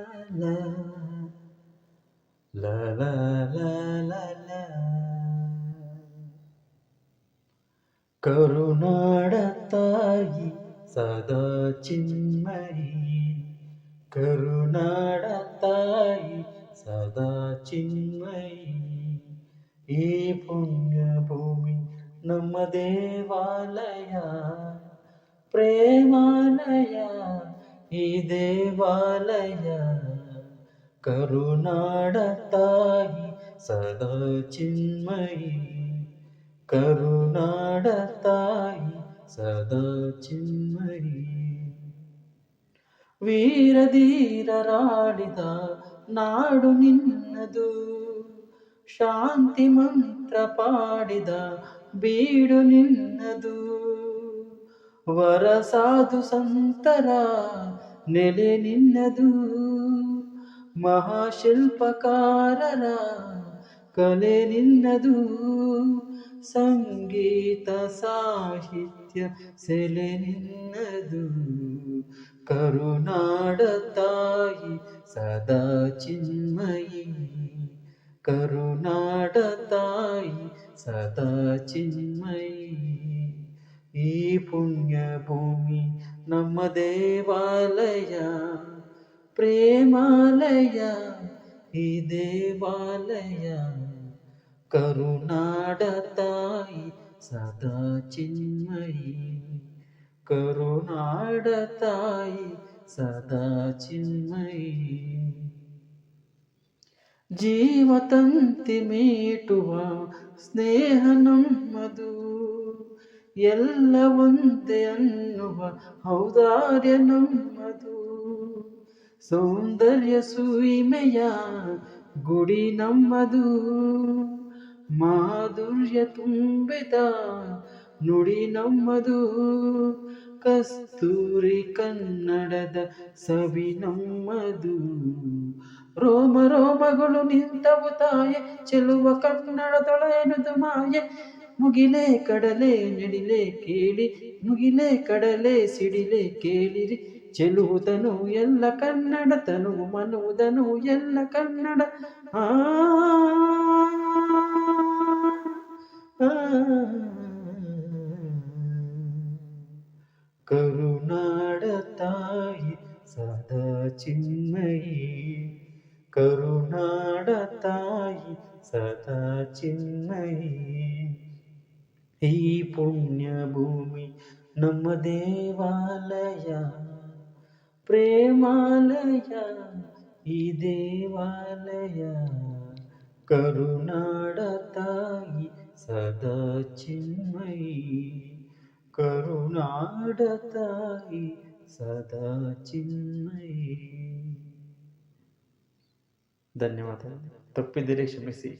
la la la la la la ಕರುನಾಡ ತಾಯಿ ಸದಾ ಚಿನ್ಮಯಿ ಕರುನಾಡ ತಾಯಿ ಸದಾ ಚಿನ್ಮಯಿ ಈ ಪುಣ್ಯ ಭೂಮಿ ನಮ್ಮ ದೇವಾಲಯ ಪ್ರೇಮಾಲಯ ಈ ದೇವಾಲಯ ಕರುನಾಡ ತಾಯಿ ಸದಾ ಚಿನ್ಮಯಿ ಕರುನಾಡ ತಾಯಿ ಸದಾ ಚಿನ್ಮಯಿ ವೀರಧೀರರಾಡಿದ ನಾಡು ನಿನ್ನದು ಶಾಂತಿ ಮಂತ್ರ ಪಾಡಿದ ಬೀಡು ನಿನ್ನದು ವರ ಸಾಧು ಸಂತರ ನೆಲೆ ನಿನ್ನದು. ಮಹಾಶಿಲ್ಪಕಾರರ ಕಲೆ ನಿನ್ನದು. ಸಂಗೀತ ಸಾಹಿತ್ಯ ಸೆಲೆ ನಿನ್ನದು. ಕರುನಾಡ ತಾಯಿ ಸದಾ ಚಿನ್ಮಯಿ. ಕರುನಾಡ ತಾಯಿ ಸದಾ ಚಿನ್ಮಯಿ. ఈ పుణ్యభూమి నమ్మ దేవాలయ ప్రేమాలయ ఈ దేవాలయ. కరుణాడ తాయి సదా చిన్మయి కరుణాడ తాయి సదా చిన్మయి. జీవతంతి మీటువ స్నేహనం మధు ಎಲ್ಲ ಒಂದೇ ಅನ್ನುವ ಔದಾರ್ಯ ನಮ್ಮದು. ಸೌಂದರ್ಯ ಸುವಿಮೆಯ ಗುಡಿ ನಮ್ಮದು. ಮಾಧುರ್ಯ ತುಂಬಿದ ನುಡಿ ನಮ್ಮದು. ಕಸ್ತೂರಿ ಕನ್ನಡದ ಸವಿ ನಮ್ಮದು. ರೋಮ ರೋಮಗಳು ನಿಂತವು ತಾಯೆ, ಚೆಲುವ ಕನ್ನಡದೊಳೆನುದು ಮಾಯೆ. ಮುಗಿಲೆ ಕಡಲೆ ನಡಿಲೆ ಕೇಳಿ ಮುಗಿಲೆ ಕಡಲೆ ಸಿಡಿಲೆ ಕೇಳಿರಿ ಚೆಲುವುದನು ಎಲ್ಲ ಕನ್ನಡ ತನು ಮನುವುದನು ಎಲ್ಲ ಕನ್ನಡ ಆ ಕರುನಾಡ ತಾಯಿ ಸದಾ ಚಿನ್ಮಯಿ ಕರುನಾಡ ತಾಯಿ ಸದಾ ಚಿನ್ಮಯಿ ಈ ಪುಣ್ಯ ಭೂಮಿ ನಮ್ಮ ದೇವಾಲಯ ಪ್ರೇಮಾಲಯ ಈ ದೇವಾಲಯ ಕರುನಾಡ ತಾಯಿ ಸದಾ ಚಿನ್ಮಯಿ ಕರುನಾಡ ತಾಯಿ ಸದಾ ಚಿನ್ಮಯಿ ಧನ್ಯವಾದ ತಪ್ಪಿದ್ದರೆ ಕ್ಷಮಿಸಿ